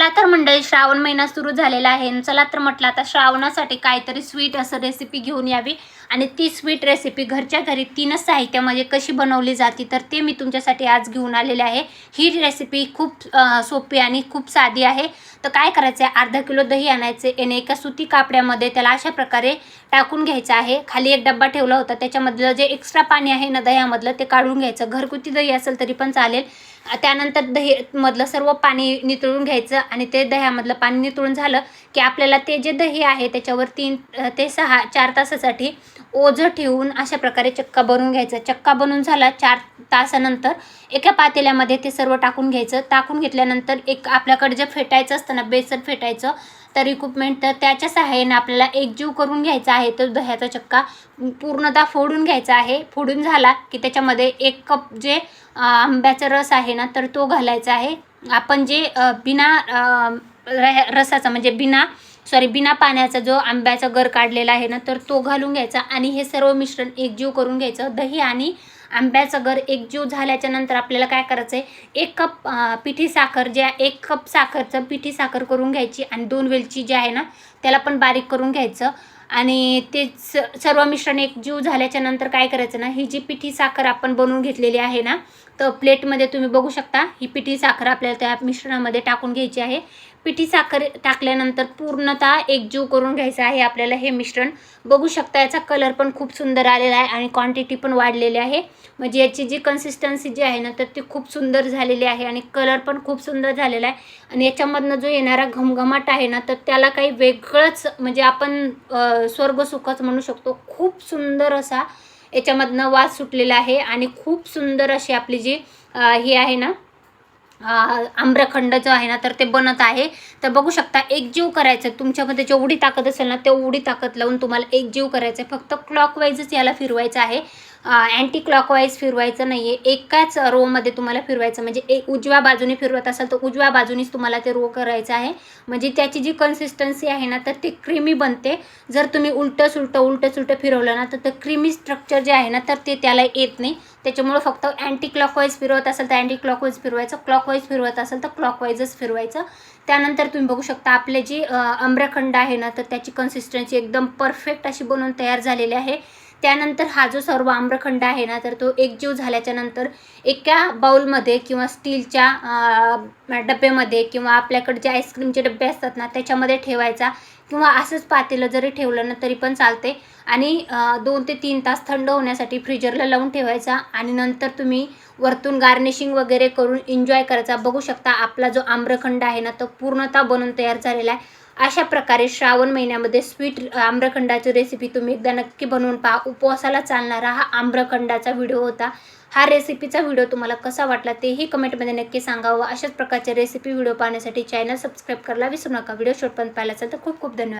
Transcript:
चला तर मंडळी श्रावण महिना सुरू झालेला आहे. चला तर म्हटलं आता श्रावणासाठी काहीतरी स्वीट असं रेसिपी घेऊन यावी. आणि ती स्वीट रेसिपी घरच्या घरी तीनच साहित्यामध्ये कशी बनवली जाते तर ते मी तुमच्यासाठी आज घेऊन आलेले आहे. ही रेसिपी खूप सोपी आणि खूप साधी आहे. तर काय करायचं आहे अर्धा किलो दही आणायचे. आणि एका सुती कापड्यामध्ये त्याला अशा प्रकारे टाकून घ्यायचं आहे. खाली एक डब्बा ठेवला होता. त्याच्यामधलं जे एक्स्ट्रा पाणी आहे ना दह्यामधलं ते काढून घ्यायचं. घरगुती दही असेल तरी पण चालेल. त्यानंतर दही मधलं सर्व पाणी नितळून घ्यायचं. आणि ते दह्यामधलं पाणी नितळून झालं की आपल्याला ते जे दही आहे त्याच्यावर तीन ते सहा चार तासासाठी ओझं ठेवून अशा प्रकारे चक्का बनवून घ्यायचा. चक्का बनवून झाला चार तासानंतर एका पातेल्यामध्ये ते सर्व टाकून घ्यायचं. टाकून घेतल्यानंतर एक आपल्याकडे जे फेटायचं असतं ना बेसन फेटायचं तर इक्विपमेंट तर त्याच्या सहाय्याने आपल्याला एकजीव करून घ्यायचा आहे तो दह्याचा चक्का पूर्णतः फोडून घ्यायचा आहे. फोडून झाला की त्याच्यामध्ये एक कप जे आंब्याचा रस आहे ना तर तो घालायचा आहे. आपण जे बिना र- रसाचा म्हणजे बिना सॉरी बिना पाण्याचा जो आंब्याचा गर काढलेला आहे ना तर तो घालून घ्यायचा आणि हे सर्व मिश्रण एकजीव करून घ्यायचं. दही आणि आंब्याचं गर एकजीव झाल्याच्यानंतर आपल्याला काय करायचं आहे एक कप पिठी साखर जे एक कप साखरचं पिठी साखर करून घ्यायची आणि दोन वेलची जी आहे ना त्याला पण बारीक करून घ्यायचं. आणि ते स सर्व मिश्रण एकजीव झाल्याच्यानंतर काय करायचं ना ही जी पिठी साखर आपण बनवून घेतलेली आहे ना तर प्लेटमध्ये तुम्ही बघू शकता ही पिठी साखर आपल्याला त्या मिश्रणामध्ये टाकून घ्यायची आहे. पिठी साखर टाकल्यानंतर पूर्णतः एकजीव करून घ्यायचं आहे आपल्याला हे मिश्रण. बघू शकता याचा कलर पण खूप सुंदर आलेला आहे आणि क्वांटिटी पण वाढलेली आहे. म्हणजे याची जी कन्सिस्टन्सी जी आहे ना तर ती खूप सुंदर झालेली आहे आणि कलर पण खूप सुंदर झालेला आहे. आणि याच्यामधनं जो येणारा घमघमाट आहे ना तर त्याला काही वेगळंच म्हणजे आपण स्वर्गसुखच म्हणू शकतो. खूप सुंदर असा याच्यामधनं वास सुटलेला आहे आणि खूप सुंदर अशी आपली जी ही आहे ना आम्रखंड जो आहे ना तर ते बनत आहे. तर बघू शकता एकजीव करायचं तुमच्यामध्ये जेवढी ताकद असेल ना तेवढी ताकद लावून तुम्हाला एकजीव करायचं आहे. फक्त क्लॉकवाईजच याला फिरवायचं आहे. अँटी क्लॉकवाईज फिरवायचं नाही आहे एकाच रोमध्ये तुम्हाला फिरवायचं. म्हणजे एक उजव्या बाजूने फिरवत असाल तर उजव्या बाजूनेच तुम्हाला ते रो करायचं आहे. म्हणजे त्याची जी कन्सिस्टन्सी आहे ना तर ती क्रीमी बनते. जर तुम्ही उलटं सुलटं उलटं सुलटं फिरवलं ना तर ते क्रीमी स्ट्रक्चर जे आहे ना तर ते त्याला येत नाही. त्याच्यामुळं फक्त अँटी क्लॉकवाईज फिरवत असेल तर अँटी क्लॉकवाईज फिरवायचं. क्लॉकवाईज फिरवत असेल तर क्लॉकवाईजच फिरवायचं. त्यानंतर तुम्ही बघू शकता आपले जे अम्रखंड आम्रखंड आहे ना तर त्याची कन्सिस्टन्सी एकदम परफेक्ट अशी बनवून तयार झालेली आहे. त्यानंतर हा जो सर्व आम्रखंड आहे ना तर तो एकजीव झाल्याच्यानंतर एका बाऊलमध्ये किंवा स्टीलच्या डब्यामध्ये किंवा आपल्याकडे जे आईस्क्रीमचे डबे असतात ना त्याच्यामध्ये ठेवायचा किंवा असंच पातेलं जरी ठेवलं ना तरी पण चालते आणि दोन ते तीन तास थंड होण्यासाठी फ्रीजरला लावून ठेवायचा आणि नंतर तुम्ही वरतून गार्निशिंग वगैरे करून एन्जॉय करायचा. बघू शकता आपला जो आम्रखंड आहे ना तो पूर्णतः बनून तयार झालेला आहे. अशा प्रकारे श्रावण महिन्यामध्ये स्वीट आम्रखंडाची रेसिपी तुम्ही एकदा नक्की बनवून पहा. उपवासाला चालणारा हा आम्रखंडाचा व्हिडिओ होता. हा रेसिपीचा व्हिडिओ तुम्हाला कसा वाटला तेही कमेंटमध्ये नक्की सांगावं अशाच प्रकारचे रेसिपी व्हिडिओ पाहण्यासाठी चॅनल सबस्क्राईब करायला विसरू नका. व्हिडिओ शेवटपर्यंत पाहिला असेल तर खूप खूप धन्यवाद.